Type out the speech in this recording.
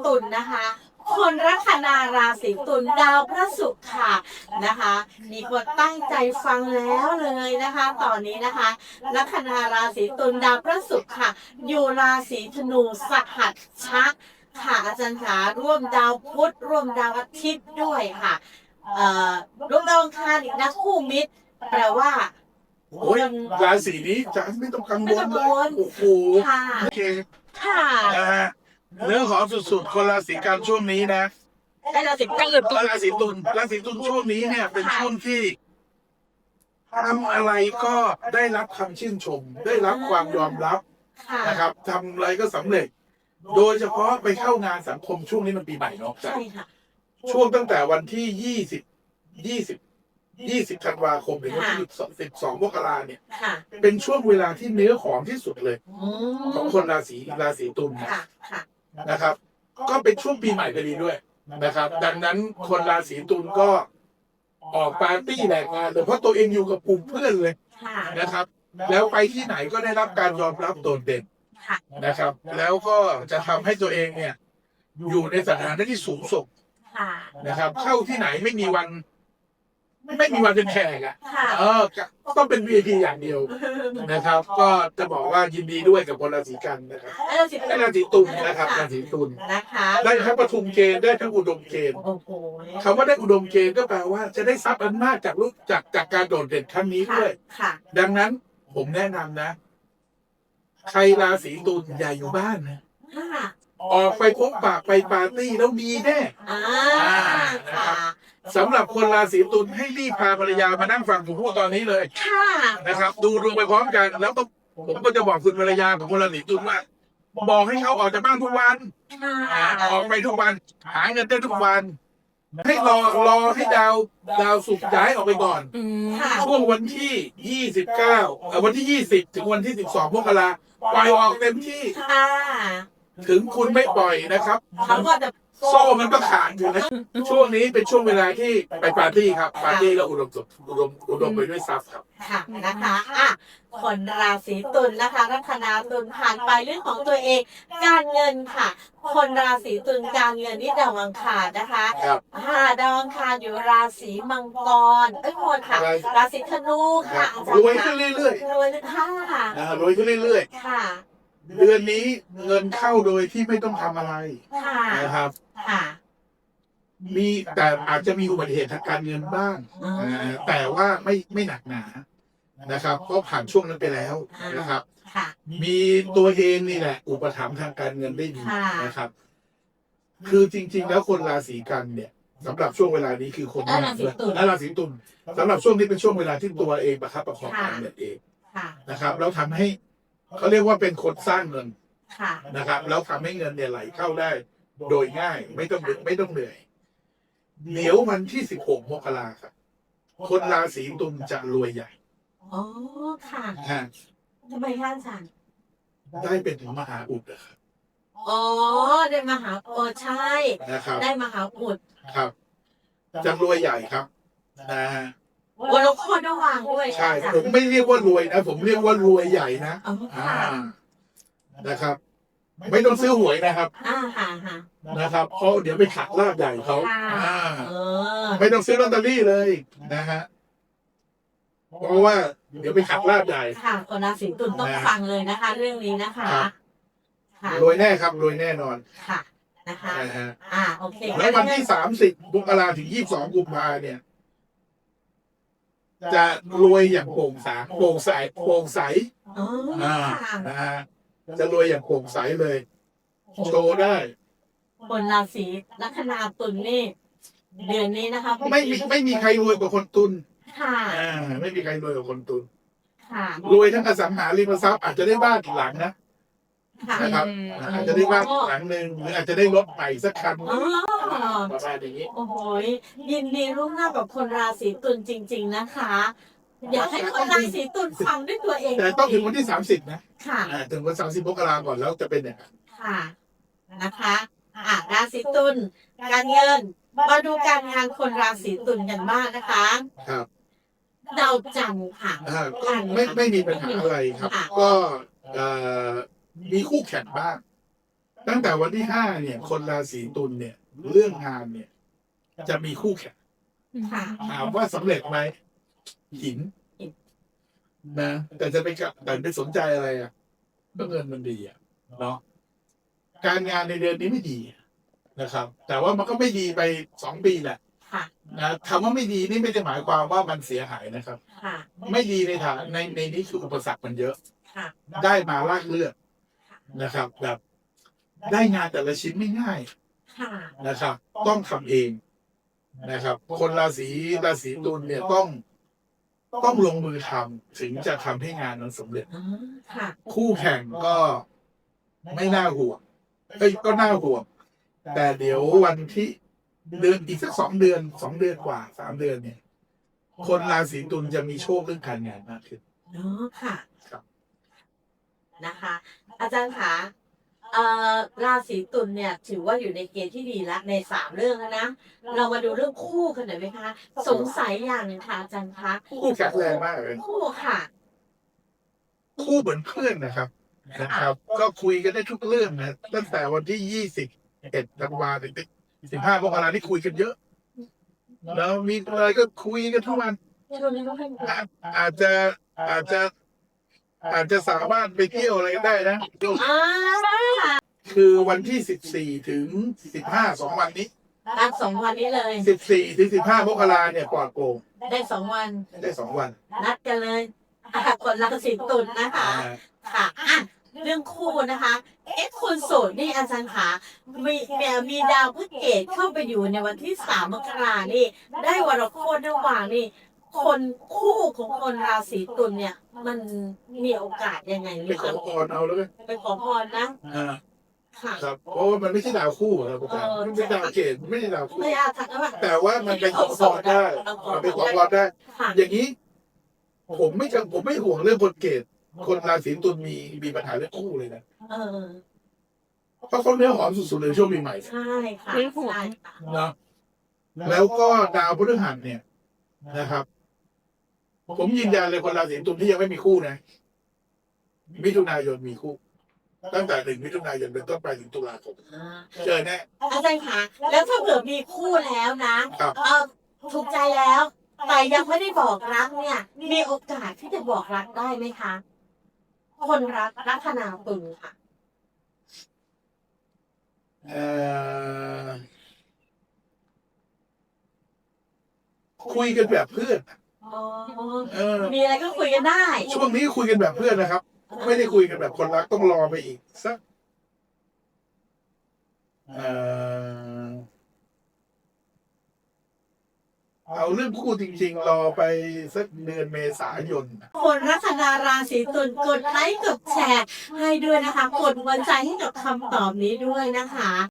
ศีตุลนะคะ คนลัคนาราศีตุลดาวพระศุกร์ค่ะนะคะมีคนตั้งใจฟังแล้วเลยนะคะ ตอนนี้นะคะลัคนาราศีตุลดาวพระศุกร์ค่ะ อยู่ราศีธนูสหัสชักค่ะอาจารย์ขาร่วมดาวพุธร่วมดาวอาทิตย์ด้วยค่ะเอ่อร่วมดาวอังคารอีกนะคู่มิตร แปลว่า โอ้ยราศีนี้จะไม่ต้องกังวไม่ลต้องเลกังวยลโอ้โหค่ะ โอเคค่ะ นะฮะ เรื่องของสุดๆ คนราศีกันช่วงนี้นะได้ราศีกันหรือตุลราศีตุลราศีตุลช่วงนี้เนี่ย เป็นช่วงที่ทำอะไรก็ได้รับคำชื่นชม ได้รับความยอมรับค่ะนะครับทำอะไรก็สำเร็จ โดยเฉพาะไปเข้างานสังคมช่วงนี้มันปีใหม่เนาะใช่ค่ะช่วงตั้งแต่วันที่ยี่สิบยี่สิบยี่สิบธันวาคมถึงวันที่สิบสองมกราเนี่ย ค่ะเป็นช่วงเวลาที่เนื้อหอมที่สุดเลย อืมของคนราศีราศีตุลนะค่ะค่ะ นะครับ ก็เป็นช่วงปีใหม่พอดีด้วยนะครับ ดังนั้นคนราศีตุลก็ออกปาร์ตี้แหลกงานเลยเพราะตัวเองอยู่กับกลุ่มเพื่อนเลยค่ะนะครับ แล้วไปที่ไหนก็ได้รับการยอมรับโดดเด่นค่ะนะครับ แล้วก็จะทำให้ตัวเองเนี่ย อยู่ในสถานะที่สูงส่งค่ะนะครับ เข้าที่ไหนไม่มีวัน ไม่มีวันเป็นแขกอะค่ะเออต้องเป็น VIP อย่างเดียวนะครับ ก็จะบอกว่ายินดีด้วยกับคนราศีกันนะครับได้ราศีได้ราศีตุลนะครับราศีตุลนะคะได้ทั้งปทุมเกณฑ์ได้ทั้งอุดมเกณฑ์โอ้โหคำว่าได้อุดมเกณฑ์ก็แปลว่าจะได้ทรัพย์อำนาจจากลูกจากจากการโดดเด่นครั้งนี้ค่ะด้วย ค่ะดังนั้นผมแนะนำนะ ใครราศีตุลอย่าอยู่บ้านนะ ค่ะออกไปพบปะไปปาร์ตี้แล้วดีแน่อ่านะครัค่ะ บ สำหรับคนราศีตุลให้รีบพาภรรยามานั่งฟังผมพูดตอนนี้เลยค่ะนะครับ ดูดวงไปพร้อมกัน แล้วก็ผมก็จะบอกคุณภรรยาของคนราศีตุลว่าบอกให้เขาออกจากบ้านทุกวันค่ะอ่าออกไปทุกวัน หาเงินได้ทุกวัน ให้รอรอให้ดาวดาวสุกร์ย้ายออกไปก่อน อืมค่ะช่วงวันที่ 29เอ่อวันที่ 20 ถึงวันที่ 12มกราปล่อยออกเต็มที่ค่ะถึงคุณไม่ปล่อยนะครับ เขาก็จะ โซ่มันก็ขาดอยู่นะ ช่วงนี้เป็นช่วงเวลาที่ไปปาร์ตี้ครับ ปาร์ตี้แล้วอุดมสุขอุดมอุดมไปด้วยทรัพย์ครับ ค่ะนะคะอะคนราศีตุลนะคะ ลัคนาตุลผ่านไปเรื่องของตัวเอง การเงินค่ะ คนราศีตุลการเงินนี่ดาวอังคารนะคะครับอ่าดาวอังคารอยู่ราศีมังกรเอ้ยโทษค่ะ อะไร ราศีธนูครัค่ะบอาจารรวยย์ขึ้ค่ะนเรื่อยรวยค่ะๆอ่ารวยขึ้นเรื่อยค่ะ ๆ เดือนนี้เงินเข้าโดยที่ไม่ต้องทำอะไรค่ะ นะครับ ค่ะ มีแต่อาจจะมีอุบัติเหตุทางการเงินบ้างอ๋ออ่าแต่ว่าไม่ไม่หนักหนานะครับเพราะผ่านช่วงนั้นไปแล้วนะครับ ค่ะ มีตัวเองนี่แหละ อุปถัมภ์ทางการเงินได้ดีค่ะ นะครับ คือจริง ๆ แล้วคนราศีกันเนี่ยสำหรับช่วงเวลานี้คือคนและราศีตุล และราศีตุลสำหรับช่วงนี้เป็นช่วงเวลาที่ตัวเองประคับประคองการเงินเองค่ะ นะครับแล้วทำให้เขาเรียกว่าเป็นคนสร้างเงินค่ะ นะครับ แล้วทำให้เงินเนี่ยไหลเข้าได้ โดยง่ายไม่ต้องไม่ต้องเหนื่อย เดี๋ยววันที่สิบหกมกราครับ คนราศีตุลจะรวยใหญ่อ๋อค่ะฮะทำไมคะอาจารย์ได้เป็นถึงมหาอุดนะครับอ๋อได้มหาโอใช่นะครับ ได้มหาอุดครับจะรวยใหญ่ครับนะฮะวันละคนระวางด้วยใช่อาจารผมย์ไม่เรียกว่ารวยนะผมเรียกว่ารวยใหญ่นะอ๋ออ่าค่ะนะครับ ไม่ต้องซื้อหวยนะครับอ่าค่ะค่ะนะครับเพราะเดี๋ยวไปขัดลาบใหญ่เขาค่ะอ่า เออไม่ต้องซื้อลอตเตอรี่เลยนะฮะเพราะว่าเดี๋ยวไปขัดลาบใหญ่ ค่ะคนราศีตุลต้องนะฟังเลยนะคะ เรื่องนี้นะคะ ครับ ค่ะรวยแน่ครับรวยแน่นอนค่ะนะคะ นะฮะอ่าโอเคแล้ววันที่สามสิบมกราถึงยี่สิบสองกุมภาเนี่ย จะรวยอย่างโปร่งใสโปร่งใสโปร่งใสอ๋ออ่าค่ะนะฮะ จะรวยอย่างโปร่งใสเลย โชว์ได้ คนราศีลัคนาตุลนี่เดือนนี้นะคะไม่มีไม่มีใครรวยกว่าคนตุลค่ะอ่าไม่มีใครรวยกว่าคนตุลค่ะรวยทั้งอสังหาริมทรัพย์อาจจะได้บ้านอีกหลังนะค่ะนะครับอาจจะได้บ้านอีกหลังหนึ่งหรืออาจจะได้รถใหม่สักคันอ๋อประมาณอย่างนี้โอ้โหยยินดีร่วมหน้ากับคนราศีตุลจริง ๆ นะคะ อยากให้คนราศีตุลฟังด้วยตัวเองแต่ต้องถึงวันที่สามสิบนะค่ะอ่าถึงวันสามสิบมกราก่อนแล้วจะเป็นอย่างนั้นค่ะนะคะอะราศีตุลการเงินมาดูการงานคนราศีตุลกันบ้างนะคะครับดาวจันทร์ค่ะอ่าก็ไม่ไม่มีปัญหาอะไรครับค่ะก็เอ่อมีคู่แข่งบ้างตั้งแต่วันที่ห้าเนี่ย คนราศีตุลเนี่ย เรื่องงานเนี่ย จะมีคู่แข่งค่ะถามว่าสำเร็จไหม หินหินนะ แต่จะไปกับแต่ไปสนใจอะไรอะก็เงินมันดีอะเนาะการงานในเดือนนี้ไม่ดีนะครับ แต่ว่ามันก็ไม่ดีไปสองปีแหละค่ะนะคำว่าไม่ดีนี่ไม่ได้หมายความว่ามันเสียหายนะครับค่ะไม่ดีในฐานในในนี้คืออุปสรรคมันเยอะค่ะได้มาลากเลือดนะครับ แบบ ได้งานแต่ละชิ้นไม่ง่ายค่ะนะครับ ต้องทำเองนะครับ คนราศีราศีตุลเนี่ยต้อง ต้องลงมือทำถึงจะทำให้งานนั้นสำเร็จอ๋อค่ะ คู่แข่งก็ไม่น่าห่วงเอ้ยก็น่าห่วง แต่เดี๋ยววันที่เดือนอีกสักสองเดือนสองเดือนกว่าสามเดือนเนี่ย คนราศีตุลจะมีโชคเรื่องการงานมากขึ้น เนาะค่ะ ครับ นะคะ อาจารย์คะ เอ่อราศีตุลเนี่ยถือว่าอยู่ในเกณฑ์ที่ดีแล้วในสามเรื่องแล้วนะ เรามาดูเรื่องคู่กันหน่อยไหมคะ สงสัยอย่างหนึ่งค่ะอาจารย์คะคู่แข็งแรงมากเลยคู่ค่ะ คู่เหมือนเพื่อนนะครับนะครับ ก็คุยกันได้ทุกเรื่องนะตั้งแต่วันที่ยี่สิบเอ็ดธันวาถึงสิบห้ามกราที่คุยกันเยอะ แล้วมีอะไรก็คุยกันทุกวันช่วงนี้ก็ให้อาจอาจจะอาจจะ อาจจะสามารถไปเที่ยวอะไรก็ได้นะ อ่าค่ะคือวันที่สิบสี่ถึงสิบห้าสองวันนี้ตัดสองวันนี้เลย สิบสี่ถึงสิบห้ามกราเนี่ยปลอดโปร่งได้สองวัน ได้สองวันนัดกันเลยอะคนราศีตุลนะคะ อ่าค่ะอะเรื่องคู่นะคะ เอ๊ะคนโสดนี่อาจารย์คะมีมีมีดาวพุธเกตเข้าไปอยู่ในวันที่สามมกรานี่ ได้วรโคตรระหว่างนี่ คนคู่ของคนราศีตุลเนี่ย มันมีโอกาสยังไงหไปรือขอพรเอาแล้วกันไปขอพรนะอ่าค่ะครับเพราะว่ามันไม่ใช่ดาวคู่ครับอาจารย์มันเป็นดาวเกตไม่ใช่ดาวคู่ไม่อาถักว่าแต่ว่ามันไปขอพรได้มันไปขอพรได้ ค่ะอย่างนี้ ผมไม่จังผมไม่ห่วงเรื่องคนเกตคนราศีตุลมีมีปัญหาเรื่องคู่เลยนะเออเพราะเขาเนื้อหอมสุดๆเลยช่วงปีใหม่ใช่ค่ะไม่ห่วงใช่ค่ะ เนาะแล้วก็ดาวพฤหัสเนี่ยนะครับ ผมยืนยันเลยคนราศีตุลที่ยังไม่มีคู่นะมิถุนายนมีคู่ ตั้งแต่หนึ่งมิถุนายนเป็นต้นไปถึงตุลาคมอ่าเจอแน่อาจารย์คะแล้วถ้าเกิดมีคู่แล้วนะครับเออถูกใจแล้ว แต่ยังไม่ได้บอกรักเนี่ย มีโอกาสที่จะบอกรักได้ไหมคะคนรักลัคนาตุลค่ะเอ่อคุยกันแบบเพื่อนอ๋อ เออ มีอะไรก็คุยกันได้ ช่วงนี้คุยกันแบบเพื่อนนะครับ ไม่ได้คุยกันแบบคนรักต้องรอไปอีกสักเอ่อเอาเรื่องคู่จริง ๆ รอไปสักเดือนเมษายนคนลัคนาราศีตุลกดไลค์กดแชร์ให้ด้วยนะคะ กดหัวใจให้กับคำตอบนี้ด้วยนะคะ